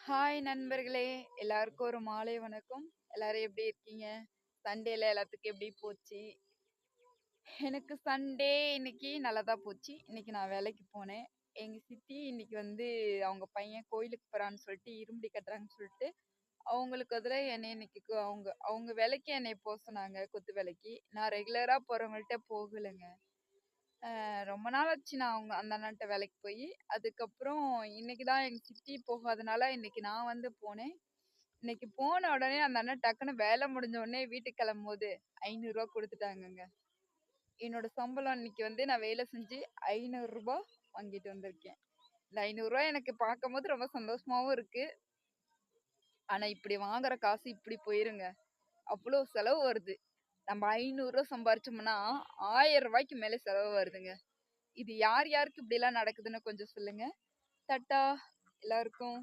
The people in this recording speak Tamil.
ஹாய் நண்பர்களே! எல்லாருக்கும் ஒரு மாலை வணக்கம். எல்லாரும் எப்படி இருக்கீங்க? சண்டேல எல்லாத்துக்கும் எப்படி போச்சு? எனக்கு சண்டே இன்னைக்கு நல்லா தான் போச்சு. இன்னைக்கு நான் வேலைக்கு போனேன். எங்கள் சித்தி இன்னைக்கு வந்து அவங்க பையன் கோயிலுக்கு போகிறான்னு சொல்லிட்டு, இரும்படி கட்டுறாங்கன்னு சொல்லிட்டு, அவங்களுக்கு அதில் என்னை இன்னைக்கு அவங்க அவங்க வேலைக்கு என்னை போக சொன்னாங்க, கொத்து வேலைக்கு. நான் ரெகுலராக போகிறவங்கள்ட்ட போகலைங்க ரொம்ப நாள் ஆச்சு நான் அவங்க அந்த அண்ணன்ட்ட வேலைக்கு போய் அதுக்கப்புறம் இன்னைக்கு தான் எங்கள் சித்தி போகாதனால இன்னைக்கு நான் வந்து போனேன். இன்னைக்கு போன உடனே அந்த அண்ணன் டக்குனு வேலை முடிஞ்ச உடனே வீட்டுக்கு கிளம்பும் போது ஐநூறுரூவா கொடுத்துட்டாங்கங்க என்னோட சம்பளம் இன்னைக்கு வந்து நான் வேலை செஞ்சு ஐநூறுரூபா வாங்கிட்டு வந்திருக்கேன். இந்த ரூ. 500 எனக்கு பார்க்கும்போது ரொம்ப சந்தோஷமாகவும் இருக்கு. ஆனால் இப்படி வாங்குற காசு இப்படி போயிருங்க. அவ்வளோ செலவு வருது. நம்ம ஐநூறுரூவா சம்பாரிச்சோம்னா, ஆயிரம் ரூபாய்க்கு மேலே செலவு வருதுங்க. இது யார் யாருக்கு இப்படிலாம் நடக்குதுன்னு கொஞ்சம் சொல்லுங்க. டாட்டா எல்லாருக்கும்.